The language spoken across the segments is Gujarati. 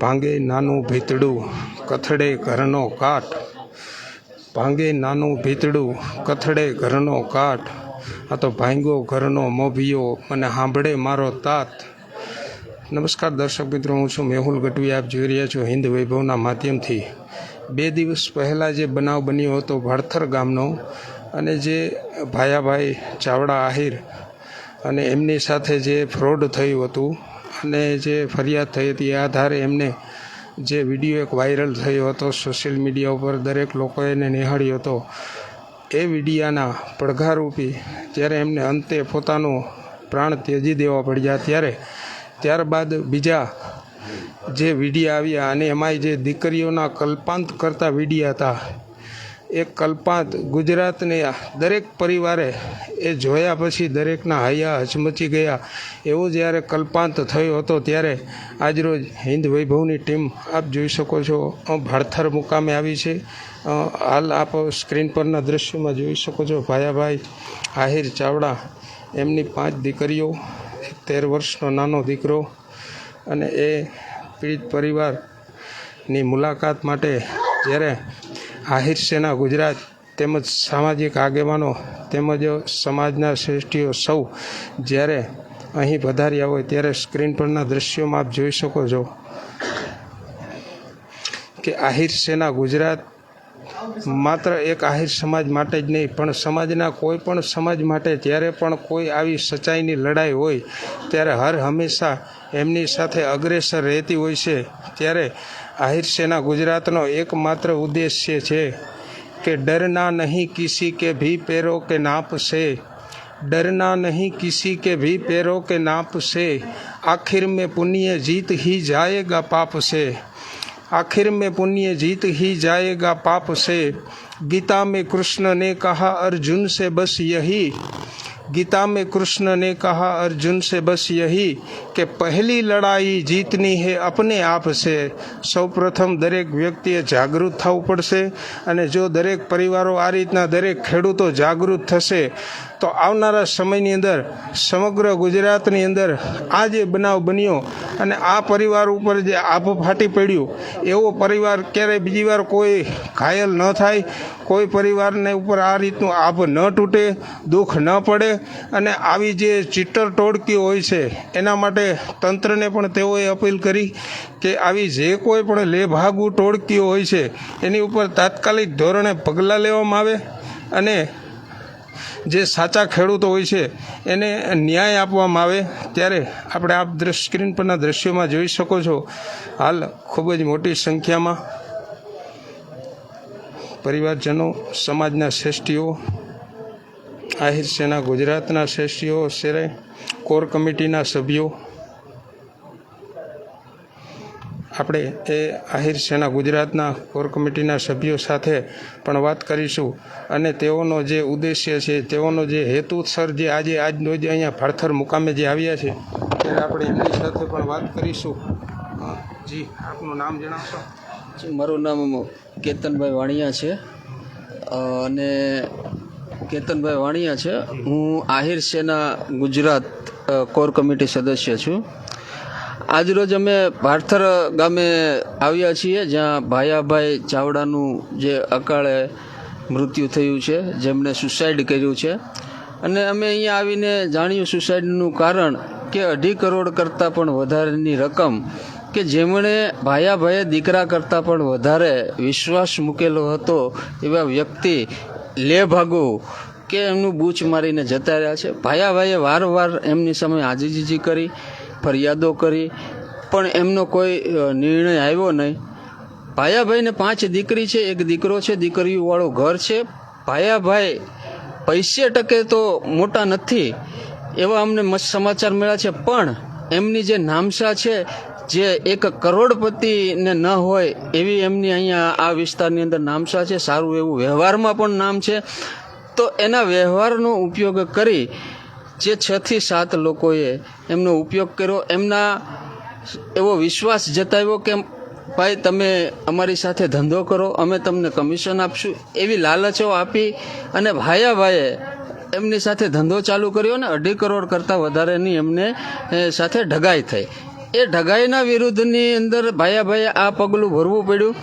ભાંગે નાનું ભીતડું કથડે ઘરનો કાટ. ભાંગે નાનું ભીતડું કથડે ઘરનો કાટ. આ તો ભાંગો ઘરનો મોભિયો અને સાંભળે મારો તાત. નમસ્કાર દર્શક મિત્રો, હું છું મેહુલ ગઢવી. આપ જોઈ રહ્યા છો હિન્દ વૈભવના માધ્યમથી. બે દિવસ પહેલાં જે બનાવ બન્યો હતો ભાડથર ગામનો, અને જે ભાયાભાઈ ચાવડા આહિર અને એમની સાથે જે ફ્રોડ થયું હતું અને જે ફરિયાદ થઈ હતી એ આધારે એમને જે વીડિયો એક વાયરલ થયો હતો સોશિયલ મીડિયા ઉપર, દરેક લોકોએ એને નિહાળ્યો હતો. એ વિડીયાના પડઘારૂપી જ્યારે એમને અંતે પોતાનું પ્રાણ ત્યજી દેવા પડ્યા ત્યારે, ત્યારબાદ બીજા જે વિડીયા આવ્યા અને એમાંય જે દીકરીઓના કલ્પાંત કરતા વિડીયા હતા એ કલ્પાંત ગુજરાતને દરેક પરિવારે એ જોયા પછી દરેકના હૈયા હચમચી ગયા. એવો જ્યારે કલ્પાંત થયો હતો ત્યારે આજરોજ હિન્દ વૈભવની ટીમ આપ જોઈ શકો છો ભાડથર મુકામે આવી છે. હાલ આપ સ્ક્રીન પરના દ્રશ્યોમાં જોઈ શકો છો, ભાયાભાઈ, આહિર ચાવડા, એમની પાંચ દીકરીઓ, તેર વર્ષનો નાનો દીકરો અને એ પીડિત પરિવારની મુલાકાત માટે જ્યારે આહિર સેના, ગુજરાત તેમજ સામાજિક આગેવાનો તેમજ સમાજના શ્રેષ્ઠીઓ સૌ જ્યારે અહીં પધાર્યા હોય ત્યારે સ્ક્રીન પરના દ્રશ્યોમાં આપ જોઈ શકો છો કે આહિર સેના ગુજરાત માત્ર એક આહિર સમાજ માટે જ નહીં, પણ સમાજના કોઈ પણ સમાજ માટે જ્યારે પણ કોઈ આવી સચ્ચાઈની લડાઈ હોય, ત્યારે હર હંમેશા એમની સાથે અગ્રેસર રહેતી હોય છે. ત્યારે આહિર સેના ગુજરાતનો એકમાત્ર ઉદ્દેશ્ય છે કે ડરના નહીં કિસી કે ભી પેરો કે નાપ से डरना नहीं किसी के भी पैरों के नाप से आखिर में पुण्य जीत ही जाएगा पाप से आखिर में पुण्य जीत ही जाएगा पाप से गीता में कृष्ण ने कहा अर्जुन से बस यही गीता में कृष्ण ने कहा अर्जुन से बस यही કે પહેલી લડાઈ જીતની હે અપને આપ છે સૌપ્રથમ દરેક વ્યક્તિએ જાગૃત થવું પડશે અને જો દરેક પરિવારો આ રીતના દરેક ખેડૂતો જાગૃત થશે, તો આવનારા સમયની અંદર, સમગ્ર ગુજરાતની અંદર આ જે બનાવ બન્યો અને આ પરિવાર ઉપર જે આભ ફાટી પડ્યું, એવો પરિવાર ક્યારેય બીજી વાર કોઈ ઘાયલ ન થાય, કોઈ પરિવારને ઉપર આ રીતનું આભ ન તૂટે, દુઃખ ન પડે અને આવી જે ચીટર ટોળકી હોય છે, એના માટે તંત્રને પણ તેઓએ અપીલ કરી કે આવી જે કોઈ પણ લેભાગુ ટોળકીઓ હોય છે, એની ઉપર તાત્કાલિક ધોરણે પગલાં લેવામાં આવે અને જે સાચા ખેડૂતો હોય છે, એને ન્યાય આપવામાં આવે. ત્યારે આપણે આપ દ્રશ્ય સ્ક્રીન પરના દ્રશ્યોમાં જોઈ શકો છો, હાલ ખૂબ જ મોટી સંખ્યામાં પરિવારજનો, સમાજના શ્રેષ્ઠીઓ, આહિર સેના ગુજરાતના શ્રેષ્ઠીઓ શેરે કોર કમિટીના સભ્યો આપણે એ આહિર સેના ગુજરાતના કોર કમિટીના સભ્યો સાથે પણ વાત કરીશું. અને તેઓનો જે ઉદ્દેશ્ય છે, તેઓનો જે હેતુસર જે આજે આજનો જે અહીંયા ફાળથર મુકામે જે આવ્યા છે, ત્યારે આપણે એમની સાથે પણ વાત કરીશું. જી, આપનું નામ જણાવશો? મારું નામ કેતનભાઈ વાણિયા છે. અને કેતનભાઈ વાણિયા છે. હું આહિર સેના ગુજરાત કોર કમિટી સદસ્ય છું. આજરોજ અમે ભારથર ગામે આવ્યા છીએ, જ્યાં ભાયાભાઈ ચાવડાનું જે અકાળે મૃત્યુ થયું છે, જેમણે સુસાઇડ કર્યું છે. અને અમે અહીંયા આવીને જાણ્યું સુસાઇડનું કારણ કે અઢી કરોડ કરતાં પણ વધારેની રકમ કે જેમણે ભાયાભાઈએ દીકરા કરતાં પણ વધારે વિશ્વાસ મૂકેલો હતો એવા વ્યક્તિ લે ભાગો કે એમનું બૂચ મારીને જતા રહ્યા છે. ભાયાભાઈએ વારંવાર એમની સામે આજીજીજી કરી ફરિયાદો કરી, પણ એમનો કોઈ નિર્ણય આવ્યો નહીં. ભાયાભાઈને પાંચ દીકરી છે, એક દીકરો છે દીકરીઓવાળું ઘર છે. ભાયાભાઈ પૈસે ટકે તો મોટા નથી, એવા અમને મસ્ત સમાચાર મળ્યા છે. પણ એમની જે નામસા છે, જે એક કરોડપતિને ન હોય, એવી એમની અહીંયા આ વિસ્તારની અંદર નામસા છે. સારું એવું વ્યવહારમાં પણ નામ છે. તો એના વ્યવહારનો ઉપયોગ કરી જે છ થી સાત લોકોએ એમનો ઉપયોગ કર્યો, એમના એવો વિશ્વાસ જતાવ્યો કે, ભાઈ, તમે અમારી સાથે ધંધો કરો, અમે તમને કમિશન આપશું. એવી લાલચો આપી અને ભાયાભાઈએ એમની સાથે ધંધો ચાલુ કર્યો ને અઢી કરોડ કરતાં વધારેની એમને સાથે ઢગાઈ થઈ. એ ઢગાઈના વિરુદ્ધની અંદર ભાયાભાઈએ આ પગલું ભરવું પડ્યું.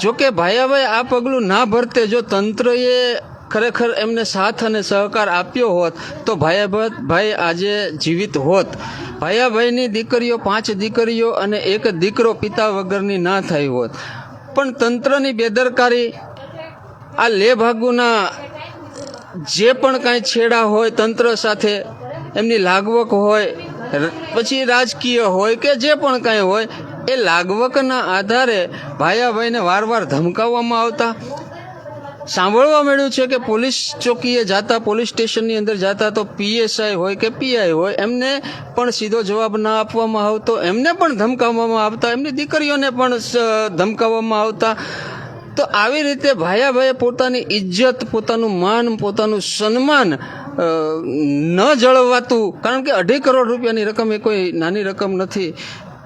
જોકે ભાયાભાઈ આ પગલું ના ભરતે, જો તંત્રએ ખરેખર એમને સાથ અને સહકાર આપ્યો હોત તો ભાઈ આજે જીવિત હોત. ભાયાભાઈની દીકરીઓ પાંચ દીકરીઓ અને એક દીકરો પિતા વગરની ના થઈ હોત. પણ તંત્રની બેદરકારી, આ લે ભાગુના જે પણ કાંઈ છેડા હોય તંત્ર સાથે, એમની લાગવક હોય, પછી રાજકીય હોય કે જે પણ કાંઈ હોય, એ લાગવકના આધારે ભાયાભાઈને વારવાર ધમકાવવામાં આવતા. સાંભળવા મળ્યું છે કે પોલીસ ચોકીએ જાતા, પોલીસ સ્ટેશનની અંદર જતા તો પીએસઆઈ હોય કે પીઆઈ હોય, એમને પણ સીધો જવાબ ના આપવામાં આવતો, એમને પણ ધમકાવવામાં આવતા, એમની દીકરીઓને પણ ધમકાવવામાં આવતા. તો આવી રીતે ભાયાભાઈએ પોતાની ઇજ્જત, પોતાનું માન, પોતાનું સન્માન ન જળવાતું, કારણ કે અઢી કરોડ રૂપિયાની રકમ એ કોઈ નાની રકમ નથી.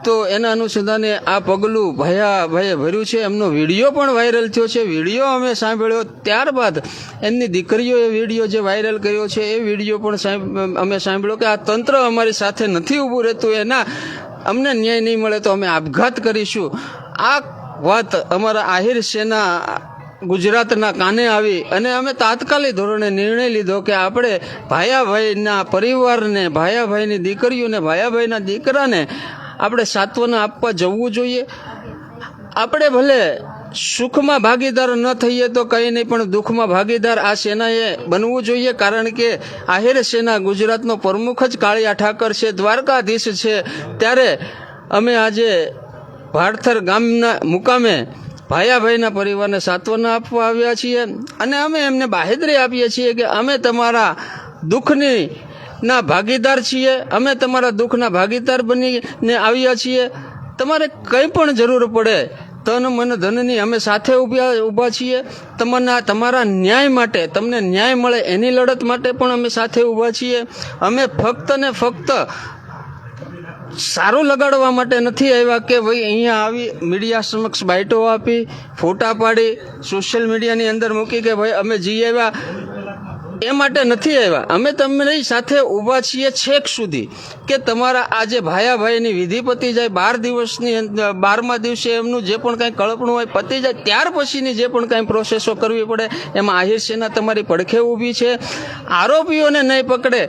તો એના અનુસંધાને આ પગલું ભયાભાઈએ ભર્યું છે. એમનો વીડિયો પણ વાયરલ થયો છે. વીડિયો અમે સાંભળ્યો ત્યારબાદ એમની દીકરીઓએ વીડિયો જે વાયરલ કર્યો છે, એ વીડિયો પણ અમે સાંભળ્યો કે આ તંત્ર અમારી સાથે નથી ઊભું રહેતું. એના અમને ન્યાય નહીં મળે તો અમે આપઘાત કરીશું. આ વાત અમારા આહિર સેના ગુજરાતના કાને આવી અને અમે તાત્કાલિક ધોરણે નિર્ણય લીધો કે આપણે ભાયાભાઈના પરિવારને ભાયાભાઈની દીકરીઓને ભાયાભાઈના દીકરાને આપણે સાંત્વના આપવા જવું જોઈએ. આપણે ભલે સુખમાં ભાગીદાર ન થઈએ તો કંઈ નહીં, પણ દુઃખમાં ભાગીદાર આ સેનાએ બનવું જોઈએ, કારણ કે આહિર સેના ગુજરાતનો પ્રમુખ જ કાળિયા ઠાકર છે, દ્વારકાધીશ છે. ત્યારે અમે આજે ભારથર ગામના મુકામે ભાયાભાઈના પરિવારને સાંત્વના આપવા આવ્યા છીએ. અને અમે એમને બાહેદરી આપીએ છીએ કે અમે તમારા દુઃખની ના, ભાગીદાર છીએ. અમે તમારા દુઃખના ભાગીદાર બનીને આવ્યા છીએ. તમારે કંઈ પણ જરૂર પડે, તન મન ધનની અમે સાથે ઊભા ઊભા છીએ. તમારા તમારા ન્યાય માટે, તમને ન્યાય મળે એની લડત માટે પણ અમે સાથે ઊભા છીએ. અમે ફક્ત ને ફક્ત સારું લગાડવા માટે નથી આવ્યા કે ભાઈ અહીંયા આવી, મીડિયા સમક્ષ બાઇટો આપી, ફોટા પાડી, સોશિયલ મીડિયાની અંદર મૂકી કે ભાઈ અમે જઈ આવ્યા. એ માટે નથી આવ્યા. અમે તમને સાથે ઊભા છીએ છેક સુધી કે તમારા આજે ભાયાભાઈની વિધિ પતી જાય, બાર દિવસની અંદર બારમા દિવસે એમનું જે પણ કાંઈ કળપણું હોય પતી જાય, ત્યાર પછીની જે પણ કાંઈ પ્રોસેસો કરવી પડે, એમાં આહિર સેના તમારી પડખે ઊભી છે. આરોપીઓને નહીં પકડે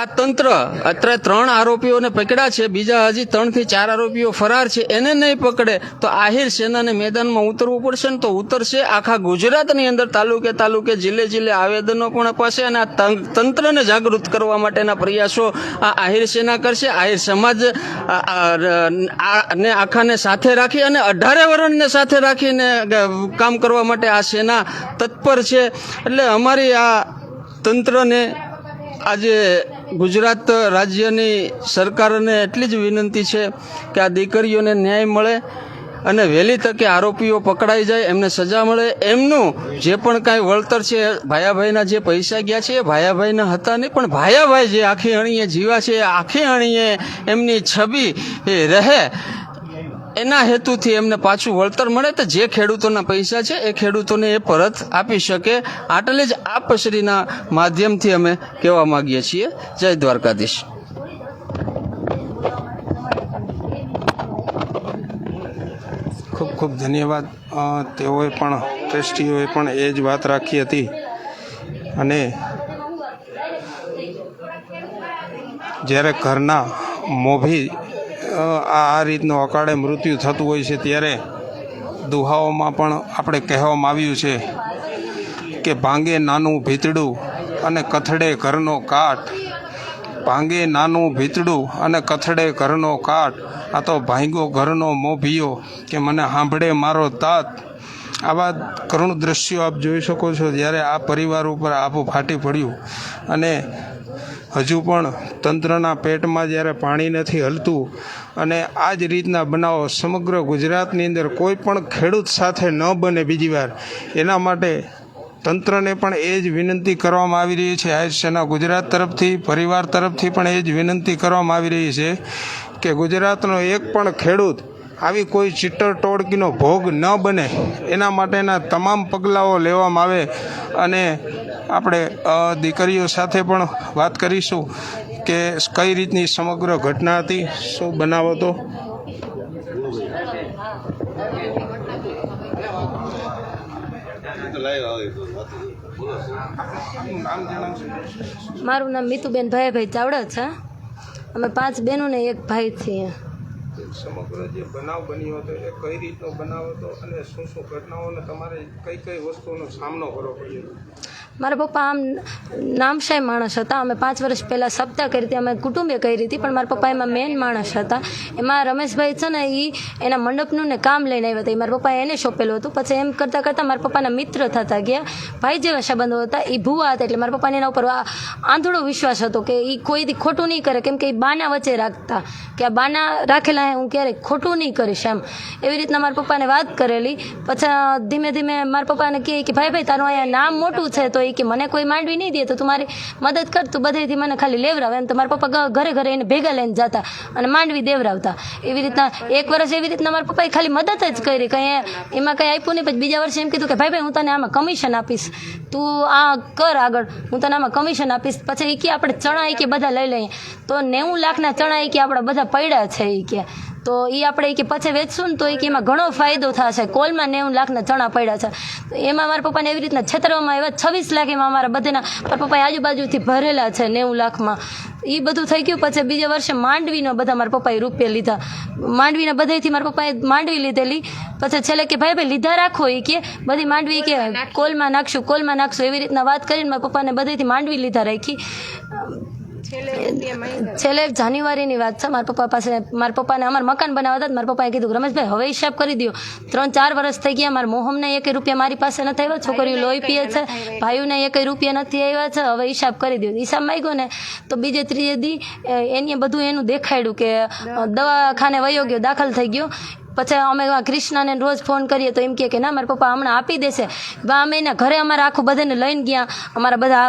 આ તંત્ર અત્યારે ત્રણ આરોપીઓને પકડ્યા છે, બીજા હજી ત્રણથી ચાર આરોપીઓ ફરાર છે, એને નહીં પકડે તો આહિર સેનાને મેદાનમાં ઉતરવું પડશે ને તો ઉતરશે. આખા ગુજરાતની અંદર તાલુકે તાલુકે જિલ્લે જિલ્લે આવેદનો પણ અપાશે અને આ તંત્રને જાગૃત કરવા માટેના પ્રયાસો આ આહિર સેના કરશે. આહિર સમાજ ને આખાને સાથે રાખી અને અઢારે વર્ણને સાથે રાખીને કામ કરવા માટે આ સેના તત્પર છે. એટલે અમારી આ તંત્રને આજે ગુજરાત રાજ્યની સરકારને એટલી જ વિનંતી છે કે આ દીકરીઓને ન્યાય મળે અને વહેલી તકે આરોપીઓ પકડાઈ જાય, એમને સજા મળે. એમનું જે પણ કાંઈ વળતર છે, ભાયાભાઈના જે પૈસા ગયા છે, એ ભાયાભાઈના હતા નહીં, પણ ભાયાભાઈ જે આખી અણીએ જીવા છે આખી અણીએ એમની છબી એ રહે. એના હેતુથી એમને પાછું વળતર મળે તો જે ખેડૂતોના પૈસા છે એ ખેડૂતોને એ પરત આપી શકે. આટલે જ આ પસરીના માધ્યમથી અમે કહેવા માગીએ છીએ. જય દ્વારકાધીશ. ખૂબ ખૂબ ધન્યવાદ. તેઓએ પણ, ટ્રસ્ટીઓએ પણ એ જ વાત રાખી હતી. અને જ્યારે ઘરના મોભી આ રીતનું અકાળે મૃત્યુ થતું હોય છે ત્યારે દુહાઓમાં પણ આપણે કહેવામાં આવ્યું છે કે ભાંગે નાનું ભીતડું અને કથડે ઘરનો કાટ. ભાંગે નાનું ભીતડું અને કથડે ઘરનો કાટ. આ તો ભાંગો ઘરનો મોભિયો કે મને સાંભળે મારો તાત. આવા કરુણ દ્રશ્યો આપ જોઈ શકો છો જ્યારે આ પરિવાર ઉપર આપું ફાટી પડ્યું. અને હજુ પણ તંત્રના પેટમાં જ્યારે પાણી નથી હલતું અને આ જ રીતના બનાવો સમગ્ર ગુજરાતની અંદર કોઈ પણ ખેડૂત સાથે ન બને બીજી વાર. એના માટે તંત્રને પણ એ જ વિનંતી કરવામાં આવી રહી છે. આયુષ સેના ગુજરાત તરફથી, પરિવાર તરફથી પણ એ જ વિનંતી કરવામાં આવી રહી છે કે ગુજરાતનો એક પણ ખેડૂત આવી કોઈ ચીટર ટોળકીનો ભોગ ન બને. એના માટેના તમામ પગલાઓ લેવામાં આવે અને આપણે દીકરીઓ સાથે પણ વાત કરીશું કે કઈ રીતની સમગ્ર ઘટના હતી, શું બનાવો તો મારું નામ મીતુબેન ભાઈ ચાવડા છે. અમે પાંચ બહેનો ને એક ભાઈ છીએ. સમગ્ર જે બનાવ બન્યો હતો, એ કઈ રીતનો બનાવ હતો અને શું શું ઘટનાઓને તમારે કઈ કઈ વસ્તુઓનો સામનો કરવો પડ્યો? મારા પપ્પા આમ નામશાય માણસ હતા. અમે પાંચ વર્ષ પહેલાં સપ્તાહ કરી હતી, અમે કુટુંબે કરી હતી, પણ મારા પપ્પા એમાં મેન માણસ હતા. એમાં રમેશભાઈ છે ને એ એના મંડપનું ને કામ લઈને આવ્યા હતા. એ મારા પપ્પાએ એને સોંપેલું હતું. પછી એમ કરતાં કરતાં મારા પપ્પાના મિત્ર થતા ગયા. ભાઈ જેવા સંબંધો હતા. એ ભૂવા હતા, એટલે મારા પપ્પાને એના ઉપર આંધળો વિશ્વાસ હતો કે એ કોઈથી ખોટું નહીં કરે. કેમ કે એ બાના વચ્ચે રાખતા. કે આ બાના રાખેલા હે, હું ક્યારેય ખોટું નહીં કરીશ એમ. એવી રીતના મારા પપ્પાને વાત કરેલી. પછી ધીમે ધીમે મારા પપ્પાને કહે કે, ભાઈ ભાઈ, તારું અહીંયા નામ મોટું છે, તો એ કે મને કોઈ માંડવી નહીં દે તો તું મદદ કર, તું બધેથી મને ખાલી લેવરાવે. એમ તો મારા પપ્પા ઘરે ઘરે એને ભેગા લઈને જતા અને માંડવી દેવરાવતા. એવી રીતના એક વર્ષ એવી રીતના મારા પપ્પાએ ખાલી મદદ જ કરી. કંઈ એમાં કંઈ આપ્યું નહીં. પછી બીજા વર્ષે એમ કીધું કે, ભાઈ ભાઈ, હું તને આમાં કમિશન આપીશ. તું આ કર આગળ. હું તને આમાં કમિશન આપીશ. પછી એ કે, આપણે ચણા એ કે બધા લઈ લઈએ. તો નેવું લાખના ચણા એ કે, આપણા બધા પડ્યા છે એ કે. તો એ આપણે કે પછી વેચશું ને તો એ કે એમાં ઘણો ફાયદો થશે. કોલમાં નેવું લાખના ચણા પડ્યા છે. એમાં મારા પપ્પાને એવી રીતના છેતરવામાં આવ્યા છવ્વીસ લાખ એમાં અમારા બધાના મારા પપ્પાએ આજુબાજુથી ભરેલા છે નેવું લાખમાં. એ બધું થઈ ગયું પછી બીજા વર્ષે માંડવીનો બધા મારા પપ્પાએ રૂપિયા લીધા. માંડવીના બધેથી મારા પપ્પાએ માંડવી લીધેલી. પછી છેલ્લે કે ભાઈ ભાઈ લીધા રાખો એ કે. બધી માંડવી કે કોલમાં નાખશું. કોલમાં નાખશું એવી રીતના વાત કરીને મારા પપ્પાને બધેથી માંડવી લીધા રાખી. છેલ્લે જાન્યુઆરીની વાત છે. મારા પપ્પા પાસે મારા પપ્પાને અમારે મકાન બનાવતા હતા મારા પપ્પાએ કીધું રમેશભાઈ હવે હિસાબ કરી દો ત્રણ ચાર વર્ષ થઈ ગયા મારા મોહમને એક રૂપિયા મારી પાસે નથી આવ્યા. છોકરીઓ લોહી પીએ છે ભાઈઓને એક રૂપિયા નથી આવ્યા છે હવે હિસાબ કરી દો હિસાબ માગ્યો ને તો બીજે ત્રીજે દી એની બધું એનું દેખાડ્યું કે દવાખાને વયો ગયો દાખલ થઈ ગયો. પછી અમે ક્રિષ્નાને રોજ ફોન કરીએ તો એમ કહે કે, ના, મારા પપ્પા હમણાં આપી દેશે. અમે એના ઘરે અમારા આખું બધાને લઈને ગયા. અમારા બધા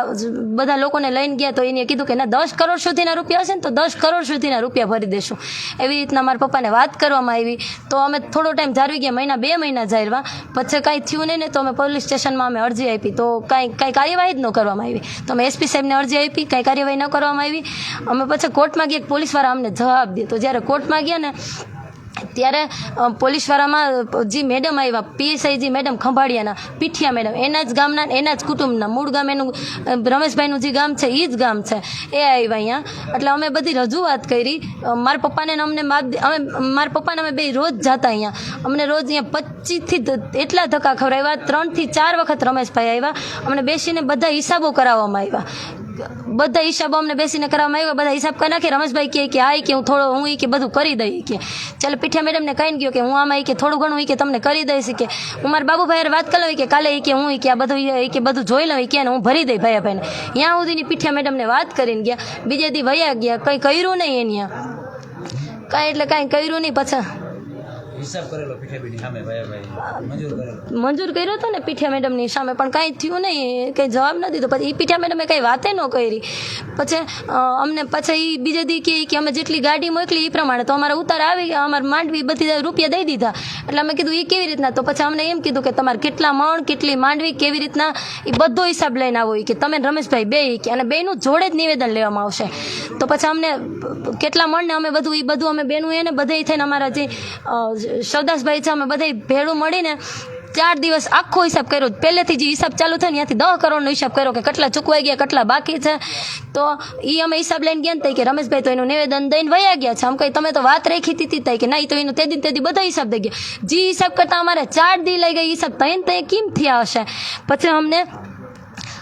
બધા લોકોને લઈને ગયા તો એને કીધું કે, ના, દસ કરોડ સુધીના રૂપિયા હશે ને તો દસ કરોડ સુધીના રૂપિયા ભરી દેશું. એવી રીતના મારા પપ્પાને વાત કરવામાં આવી. તો અમે થોડો ટાઈમ જાળવી ગયા. મહિના બે મહિના જાળવા પછી કાંઈ થયું નહીં ને તો અમે પોલીસ સ્ટેશનમાં અમે અરજી આપી. તો કાંઈ કાંઈ કાર્યવાહી જ ન કરવામાં આવી. તો અમે એસપી સાહેબને અરજી આપી. કાંઈ કાર્યવાહી ન કરવામાં આવી. અમે પછી કોર્ટમાં ગયા. પોલીસવાળા અમને જવાબ દે. તો જ્યારે કોર્ટમાં ગયા ને ત્યારે પોલીસવાળામાં જે મેડમ આવ્યા પીએસઆઈજી મેડમ ખંભાળિયાના, પીઠિયા મેડમ, એના જ ગામના, એના જ કુટુંબના, મૂળ ગામ એનું રમેશભાઈનું જે ગામ છે એ જ ગામ છે, એ આવ્યા અહીંયા. એટલે અમે બધી રજૂઆત કરી. મારા પપ્પાને અમને અમે, મારા પપ્પાને અમે બે રોજ જતા અહીંયા. અમને રોજ અહીંયા પચીસથી એટલા ધક્કા ખવડાવ્યા. ત્રણથી ચાર વખત રમેશભાઈ આવ્યા. અમને બેસીને બધા હિસાબો કરાવવામાં આવ્યા. બધા હિસાબો અમને બેસીને કરવામાં આવ્યા. બધા હિસાબ કરી નાખે. રમેશભાઈ કહે કે આ કે હું થોડો, હું એ કે બધું કરી દઈ કે. ચાલો પીઠિયા મેડમને કહીને ગયો કે હું આમાં એ કે થોડું ઘણું એ કે તમને કરી દઈશ કે. હું મારા બાબુભાઈ વાત કરી લઉં કે કાલે એ કે હું કે આ બધું એ કે બધું જોઈ લઉં કે હું ભરી દઈ ભાઈ ભાઈને ત્યાં સુધીની પીઠિયા મેડમને વાત કરીને ગયા. બીજે દી વયા ગયા. કંઈ કર્યું નહીં એની કાંઈ એટલે કાંઈ કર્યું નહીં પાછા. હિસાબ કરેલો પીઠાબીની સામે, ભાઈ મંજૂર કરેલો. મંજૂર કર્યો હતો ને પીઠિયા મેડમની સામે, પણ કાંઈ થયું નહીં કંઈ જવાબ ન દીધો. પછી એ પીઠિયા મેડમે કંઈ વાતે ન કરી. પછી અમને પછી એ બીજે દી કહે કે અમે જેટલી ગાડી મોકલી એ પ્રમાણે તો અમારા ઉતાર આવી ગયા. અમારે માંડવી બધી રૂપિયા દઈ દીધા. એટલે અમે કીધું એ કેવી રીતના? તો પછી અમને એમ કીધું કે, તમારે કેટલા મણ, કેટલી માંડવી કેવી રીતના? એ બધો હિસાબ લઈને આવો કે, તમે રમેશભાઈ બે કે, અને બેનું જોડે જ નિવેદન લેવામાં આવશે. તો પછી અમને કેટલા મણ ને અમે બધું એ બધું અમે બેનું એને બધે થઈને અમારા જે શવદાસભાઈ છે અમે બધા ભેળું મળીને ચાર દિવસ આખો હિસાબ કર્યો. પહેલેથી જે હિસાબ ચાલુ થયો ને ત્યાંથી દસ કરોડનો હિસાબ કર્યો કે કેટલા ચૂકવાઈ ગયા, કેટલા બાકી છે. તો એ અમે હિસાબ લઈને ગયા ને કે રમેશભાઈ તો એનું નિવેદન દઈને વયા ગયા છે. આમ કઈ તમે તો વાત રાખી હતી તઈ કે ના, ઈ તો એનું તે દિન તે દી બધા હિસાબ દઈ ગયા. જે હિસાબ કરતાં અમારે ચાર દી લઈ ગઈ હિસાબ તઈને તઈ કેમ થયા હશે? પછી અમને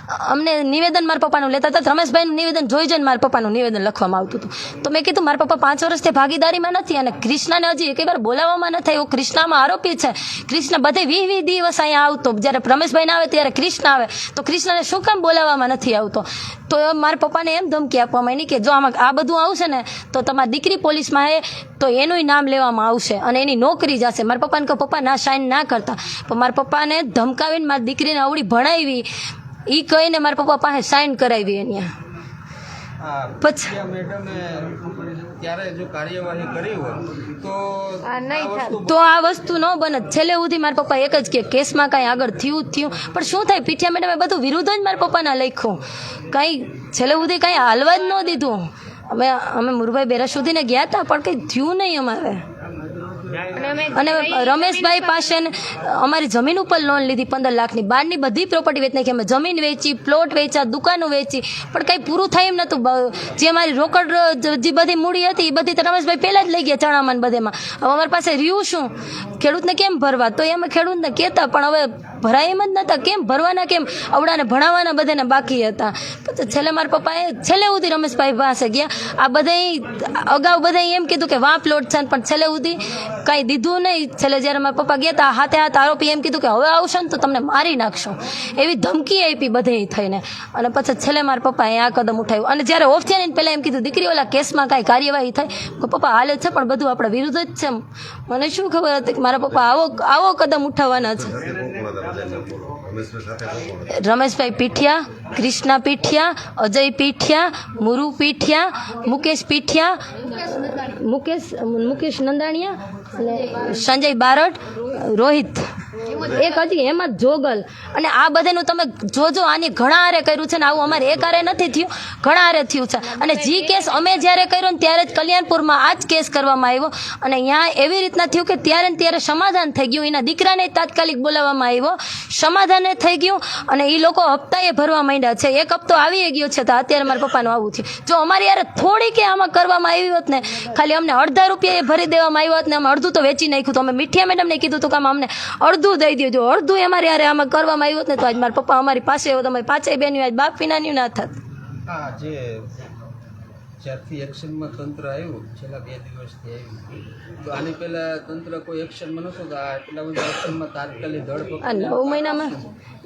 અમને નિવેદન મારા પપ્પાનું લેતા હતા. રમેશભાઈનું નિવેદન જોઈ જઈને મારા પપ્પાનું નિવેદન લખવામાં આવતું હતું. તો મેં કીધું, મારા પપ્પા પાંચ વર્ષથી ભાગીદારીમાં નથી અને કૃષ્ણને હજી એક વાર બોલાવવામાં નથી એવો કૃષ્ણામાં આરોપી છે. કૃષ્ણ બધે વીસ વીસ દિવસ અહીંયા આવતો. જ્યારે રમેશભાઈને આવે ત્યારે કૃષ્ણ આવે. તો કૃષ્ણને શું કામ બોલાવવામાં નથી આવતો? તો મારા પપ્પાને એમ ધમકી આપવામાં આવી કે જો આમાં આ બધું આવશે ને, તો તમારી દીકરી પોલીસમાં એ તો એનું નામ લેવામાં આવશે અને એની નોકરી જશે. મારા પપ્પાને કહો પપ્પા, ના સાઇન ના કરતા. પણ મારા પપ્પાને ધમકાવીને મારી દીકરીને આવડી ભણાવી. એ કહીને મારા પપ્પા પાસે સાઈન કરાવી એની પછી? મેડમે ત્યારે જો કાર્યવાહી કરી હોય તો આ વસ્તુ તો આ વસ્તુ ન બને. છેલ્લે સુધી મારા પપ્પા એક જ કે કેસમાં કાંઈ આગળ થયું જ થયું. પણ શું થાય? પીઠિયા મેડમે બધું વિરુદ્ધ જ મારા પપ્પાના લખ્યું. કાંઈ છેલ્લે સુધી કાંઈ હાલવા જ ન દીધું. અમે અમે મુરભાઈ બેરા સુધીને ગયા હતા પણ કંઈ થયું નહીં અમારે. અને રમેશભાઈ પાસે અમારી જમીન ઉપર લોન લીધી પંદર લાખની. બહારની બધી પ્રોપર્ટી વેચી નાખી. અમે જમીન વેચી પ્લોટ વેચ્યા દુકાનો વેચી. પણ કંઈ પૂરું થાય એમ નહોતું. જે અમારી રોકડ જે બધી મૂડી હતી, એ બધી તો રમેશભાઈ પહેલાં જ લઈ ગયા ચણામાં બધેમાં. હવે અમારી પાસે રહ્યું શું? ખેડૂતને કેમ ભરવા? તો એ અમે ખેડૂતને કહેતા, પણ હવે ભરાય એમ જ નહોતા કેમ? ભરવાના કેમ? અવડાને ભણાવવાના બધાને બાકી હતા. પછી છેલ્લે મારા પપ્પાએ છેલ્લે સુધી રમેશભાઈ પાસે ગયા. આ બધાય અગાઉ બધાય એમ કીધું કે વાં લોટ છે પણ છેલ્લે સુધી કાંઈ દીધું નહીં. છેલ્લે જ્યારે મારા પપ્પા ગયા હતા હાથે હાથ આરોપી એમ કીધું કે હવે આવશો ને તો તમને મારી નાખશો. એવી ધમકી આપી બધે થઈને. અને પછી છેલ્લે મારા પપ્પાએ આ કદમ ઉઠાવ્યું. અને જ્યારે ઓફ થયા ને, પહેલાં એમ કીધું દીકરી ઓલા કેસમાં કાંઈ કાર્યવાહી થાય? પપ્પા, હાલે છે, પણ બધું આપણા વિરુદ્ધ જ છે. મને શું ખબર હતી કે મારા પપ્પા આવો આવો કદમ ઉઠાવવાના છે. રમેશભાઈ પીઠિયા કૃષ્ણા પીઠિયા અજય પીઠિયા મુરુ પીઠિયા મુકેશ પીઠિયા મુકેશ મુકેશ નંદાણીયા અને સંજય બારટ, રોહિત. એક હજી હેમંત જોગલ. અને આ બધાનું તમે જોજો, આની ઘણા હારે કર્યું છે ને આવું અમારે એક હારે નથી થયું, ઘણા હારે થયું છે. અને જી કેસ અમે જ્યારે કર્યો ને ત્યારે જ કલ્યાણપુરમાં આ જ કેસ કરવામાં આવ્યો. અને અહીંયા એવી રીતના થયું કે ત્યારે ને ત્યારે સમાધાન થઈ ગયું. એના દીકરાને તાત્કાલિક બોલાવવામાં આવ્યો. સમાધાને થઈ ગયું અને એ લોકો હપ્તાએ ભરવા માંડ્યા છે. એક હપ્તો આવી ગયો છે તો અત્યારે મારા પપ્પાનું આવું થયું. જો અમારી યાર થોડી કે આમાં કરવામાં આવી હોત ને ખાલી અમને અડધા રૂપિયા એ ભરી દેવામાં આવ્યો હોત ને અમે અડધું તો વેચી નાખ્યું તો અમે મીઠિયા મેડમને કીધું હતું કે અમને અડધું દઈ દેજો અડધું અમારે યારે આમાં કરવામાં આવ્યું હોત ને તો આજ મારા પપ્પા અમારી પાસે આવ્યો તો અમારી પાંચેય બેન્યું આજ બાપ વિનાની ના થાત. જ્યારથી એક્શનમાં તંત્ર આવ્યું છેલ્લા બે દિવસથી આવ્યું. તો આની પહેલા તંત્ર કોઈ એક્શનમાં નહોતું આ એટલા બધા એક્શનમાં તાત્કાલિક ધરપકડ નવ મહિનામાં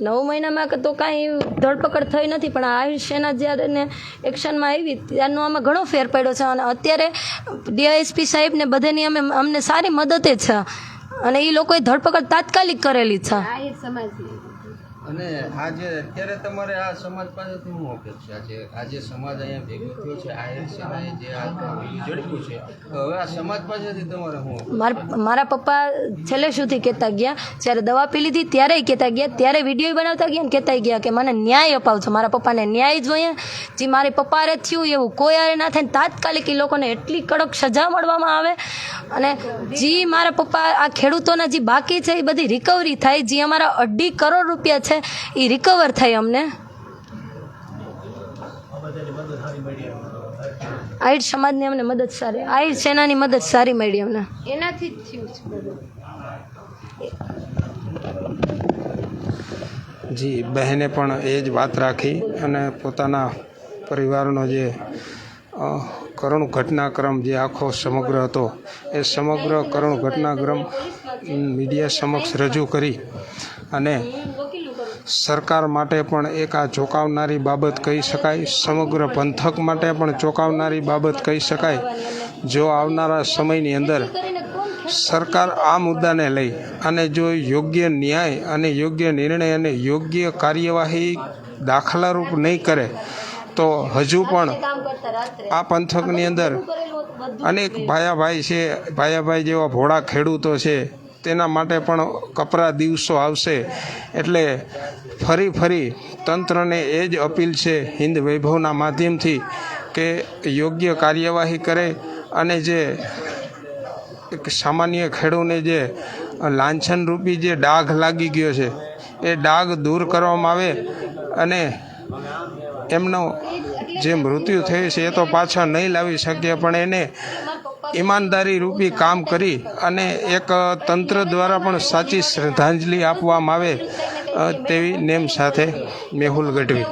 નવ મહિનામાં તો કાંઈ ધરપકડ થઈ નથી પણ આયુષ્યના આયુષ સેના જ્યારે ને એક્શનમાં આવી ત્યારનો આમાં ઘણો ફેર પડ્યો છે. અને અત્યારે ડીઆઈએસપી સાહેબને બધાની અમે અમને સારી મદદે છે. અને એ લોકોએ ધરપકડ તાત્કાલિક કરેલી છે. અને આજે અત્યારે તમારે આ સમાજ પાસેથી શું અપેક્ષા છે? આજે સમાજ અહીંયા ભેગો થયો છે, આ એક જે ઝડપ્યું છે. હવે આ સમાજ પાસેથી તમારે શું મારા પપ્પા છેલ્લે સુધી કહેતા ગયા, જ્યારે દવા પી લીધી ત્યારે કહેતા ગયા, ત્યારે વીડિયો બનાવતા ગયા ને કહેતા ગયા કે મને ન્યાય અપાવજો, મારા પપ્પાને ન્યાય જોઈએ. જે મારી પપ્પારે થયું એવું કોઈ હારે ના થાય તાત્કાલિક એ લોકોને એટલી કડક સજા મળવામાં આવે. અને જે મારા પપ્પા આ ખેડૂતોના જે બાકી છે, એ બધી રિકવરી થાય, જે અમારા અઢી કરોડ રૂપિયા છે એ રિકવર થાય અમને. આહિર સમાજની અમને મદદ સારી આહિર સેનાની મદદ સારી મળી અમને. એનાથી જ થયું છે જી બહેને પણ એ જ વાત રાખી અને પોતાના પરિવારનો જે કરુણ ઘટનાક્રમ જે આખો સમગ્ર હતો એ સમગ્ર કરુણ ઘટનાક્રમ મીડિયા સમક્ષ રજૂ કરી અને સરકાર માટે પણ એક આ ચોંકાવનારી બાબત કહી શકાય. સમગ્ર પંથક માટે પણ ચોંકાવનારી બાબત કહી શકાય. જો આવનારા સમયની અંદર સરકાર આ મુદ્દાને લઈ અને જો યોગ્ય ન્યાય અને યોગ્ય નિર્ણય અને યોગ્ય કાર્યવાહી દાખલારૂપ નહીં કરે, તો હજુ પણ આ પંથકની અંદર અનેક ભાયાભાઈ છે, ભાયાભાઈ જેવા ભોળા ખેડૂતો છે તેના માટે પણ કપરા દિવસો આવશે. એટલે ફરી ફરી તંત્રને એ જ અપીલ છે હિન્દ વૈભવના માધ્યમથી કે યોગ્ય કાર્યવાહી કરે અને જે સામાન્ય ખેડૂને જે લાંછનરૂપી જે ડાઘ લાગી ગયો છે, એ ડાઘ દૂર કરવામાં આવે અને એમનો જે મૃત્યુ થયું છે એ તો પાછા નહીં લાવી શકીએ પણ એને ઈમાનદારી રૂપી કામ કરી અને એક તંત્ર દ્વારા પણ સાચી શ્રદ્ધાંજલિ આપવામાં આવે તેવી નેમ સાથે મેહુલ ગઢવી.